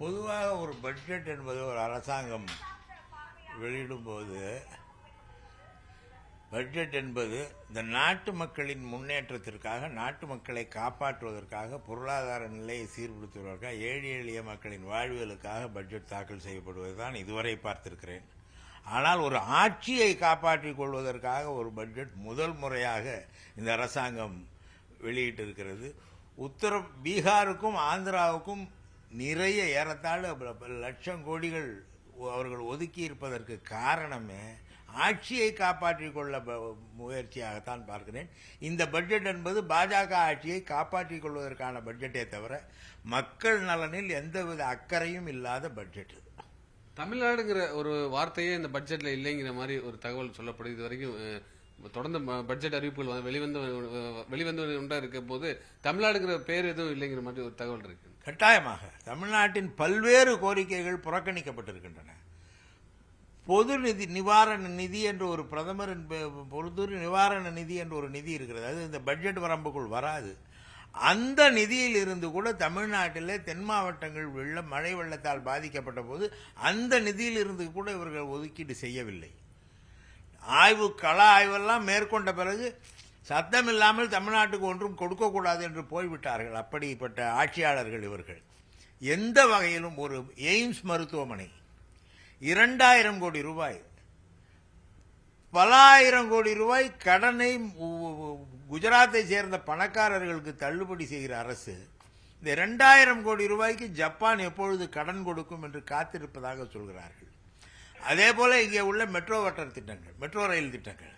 பொதுவாக ஒரு பட்ஜெட் என்பது ஒரு அரசாங்கம் வெளியிடும்போது பட்ஜெட் என்பது இந்த நாட்டு மக்களின் முன்னேற்றத்திற்காக நாட்டு மக்களை காப்பாற்றுவதற்காக பொருளாதார நிலையை சீர்படுத்துவதற்காக ஏழை எளிய மக்களின் வாழ்வியலுக்காக பட்ஜெட் தாக்கல் செய்யப்படுவது தான் இதுவரை பார்த்திருக்கிறேன். ஆனால் ஒரு ஆட்சியை காப்பாற்றிக் கொள்வதற்காக ஒரு பட்ஜெட் முதல் முறையாக இந்த அரசாங்கம் வெளியிட்டிருக்கிறது. உத்தர பீகாருக்கும் ஆந்திராவுக்கும் நிறைய ஏறத்தாழ லட்சம் கோடிகள் அவர்கள் ஒதுக்கி இருப்பதற்கு காரணமே ஆட்சியை காப்பாற்றிக் கொள்ள முயற்சியாகத்தான் பார்க்கிறேன். இந்த பட்ஜெட் என்பது பாஜக ஆட்சியை காப்பாற்றிக் கொள்வதற்கான பட்ஜெட்டே தவிர மக்கள் நலனில் எந்தவித அக்கறையும் இல்லாத பட்ஜெட் தமிழ்நாடுங்கிற ஒரு வார்த்தையே இந்த பட்ஜெட்ல இல்லைங்கிற மாதிரி ஒரு தகவல் சொல்லப்படுது. இது வரைக்கும் தொடர்ந்து பட்ஜெட் அறிவிப்புகள் வந்து வெளிவந்து வெளிவந்து உண்டா இருக்க போது தமிழ்நாடுங்கிற பேர் எதுவும் இல்லைங்கிற மாதிரி ஒரு தகவல் இருக்கு. கட்டாயமாக தமிழ்நாட்டின் பல்வேறு கோரிக்கைகள் புறக்கணிக்கப்பட்டிருக்கின்றன. பொது நிதி நிவாரண நிதி என்று ஒரு பிரதமரின் பொது நிவாரண நிதி என்று ஒரு நிதி இருக்கிறது. அது இந்த பட்ஜெட் வரம்புக்குள் வராது. அந்த நிதியில் இருந்து கூட தமிழ்நாட்டிலே தென் மாவட்டங்கள் வெள்ள மழை வெள்ளத்தால் பாதிக்கப்பட்ட போது அந்த நிதியில் இருந்து கூட இவர்கள் ஒதுக்கீடு செய்யவில்லை. ஆய்வு கள ஆய்வெல்லாம் மேற்கொண்ட பிறகு சத்தம் இல்லாமல் தமிழ்நாட்டுக்கு ஒன்றும் கொடுக்கக்கூடாது என்று போய்விட்டார்கள் அப்படிப்பட்ட ஆட்சியாளர்கள் இவர்கள். எந்த வகையிலும் ஒரு எய்ம்ஸ் மருத்துவமனை இரண்டாயிரம் கோடி ரூபாய் பல ஆயிரம் கோடி ரூபாய் கடனை குஜராத்தை சேர்ந்த பணக்காரர்களுக்கு தள்ளுபடி செய்கிற அரசு இந்த ரெண்டாயிரம் கோடி ரூபாய்க்கு ஜப்பான் எப்பொழுது கடன் கொடுக்கும் என்று காத்திருப்பதாக சொல்கிறார்கள். அதே போல இங்கே உள்ள மெட்ரோ வட்டர் திட்டங்கள் மெட்ரோ ரயில் திட்டங்கள்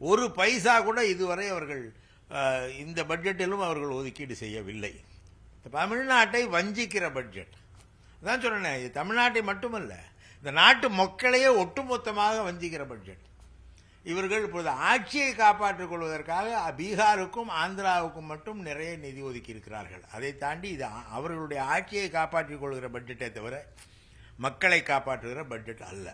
ஒரு பைசா கூட இதுவரை அவர்கள் இந்த பட்ஜெட்டிலும் அவர்கள் ஒதுக்கீடு செய்யவில்லை. தமிழ்நாட்டை வஞ்சிக்கிற பட்ஜெட். அதான் சொன்னேன் இது தமிழ்நாட்டை மட்டுமல்ல இந்த நாட்டு மக்களையே ஒட்டுமொத்தமாக வஞ்சிக்கிற பட்ஜெட். இவர்கள் இப்பொழுது ஆட்சியை காப்பாற்றிக் கொள்வதற்காக பீகாருக்கும் ஆந்திராவுக்கும் மட்டும் நிறைய நிதி ஒதுக்கி இருக்கிறார்கள் அதை தாண்டி இது அவர்களுடைய ஆட்சியை காப்பாற்றிக் கொள்கிற பட்ஜெட்டை தவிர மக்களை காப்பாற்றுகிற பட்ஜெட் அல்ல.